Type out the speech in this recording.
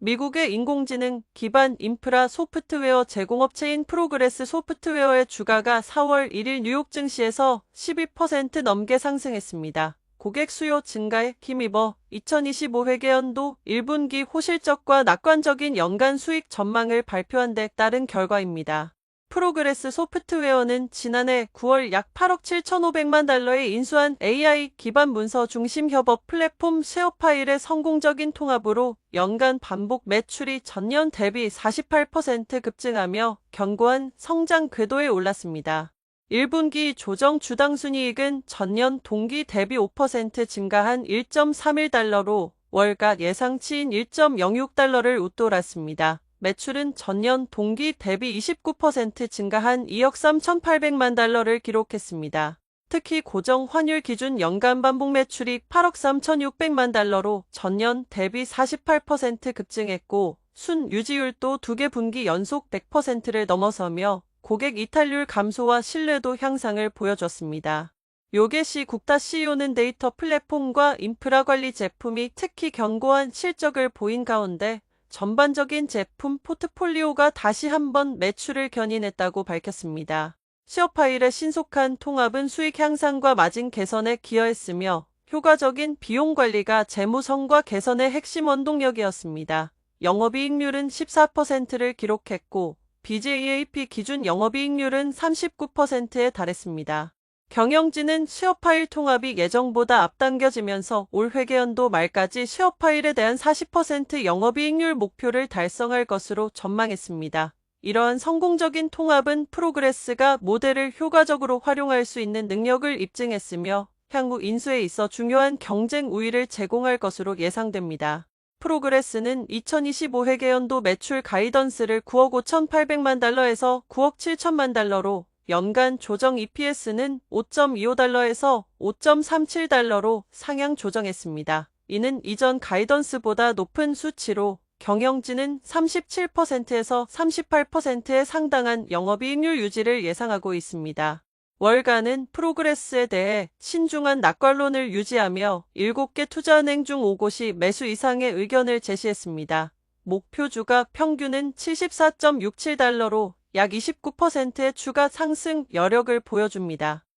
미국의 인공지능 기반 인프라 소프트웨어 제공업체인 프로그레스 소프트웨어의 주가가 4월 1일 뉴욕 증시에서 12% 넘게 상승했습니다. 고객 수요 증가에 힘입어 2025회계연도 1분기 호실적과 낙관적인 연간 수익 전망을 발표한 데 따른 결과입니다. 프로그레스 소프트웨어는 지난해 9월 약 8억 7,500만 달러에 인수한 AI 기반 문서 중심 협업 플랫폼 쉐어파일의 성공적인 통합으로 연간 반복 매출이 전년 대비 48% 급증하며 견고한 성장 궤도에 올랐습니다. 1분기 조정 주당 순이익은 전년 동기 대비 5% 증가한 1.31달러로 월가 예상치인 1.06달러를 웃돌았습니다. 매출은 전년 동기 대비 29% 증가한 2억 3,800만 달러를 기록했습니다. 특히 고정 환율 기준 연간 반복 매출이 8억 3,600만 달러로 전년 대비 48% 급증했고 순 유지율도 두 개 분기 연속 100%를 넘어서며 고객 이탈률 감소와 신뢰도 향상을 보여줬습니다. 요게시 국타 CEO는 데이터 플랫폼과 인프라 관리 제품이 특히 견고한 실적을 보인 가운데 전반적인 제품 포트폴리오가 다시 한번 매출을 견인했다고 밝혔습니다. 시어파일의 신속한 통합은 수익 향상과 마진 개선에 기여했으며 효과적인 비용 관리가 재무 성과 개선의 핵심 원동력이었습니다. 영업이익률은 14%를 기록했고 BJAP 기준 영업이익률은 39%에 달했습니다. 경영진은 쉐어파일 통합이 예정보다 앞당겨지면서 올 회계연도 말까지 쉐어파일에 대한 40% 영업이익률 목표를 달성할 것으로 전망했습니다. 이러한 성공적인 통합은 프로그레스가 모델을 효과적으로 활용할 수 있는 능력을 입증했으며 향후 인수에 있어 중요한 경쟁 우위를 제공할 것으로 예상됩니다. 프로그레스는 2025회계연도 매출 가이던스를 9억 5,800만 달러에서 9억 7천만 달러로 연간 조정 EPS는 5.25달러에서 5.37달러로 상향 조정했습니다. 이는 이전 가이던스보다 높은 수치로 경영진은 37%에서 38%에 상당한 영업이익률 유지를 예상하고 있습니다. 월가는 프로그레스에 대해 신중한 낙관론을 유지하며 7개 투자은행 중 5곳이 매수 이상의 의견을 제시했습니다. 목표 주가 평균은 74.67달러로 약 29%의 추가 상승 여력을 보여줍니다.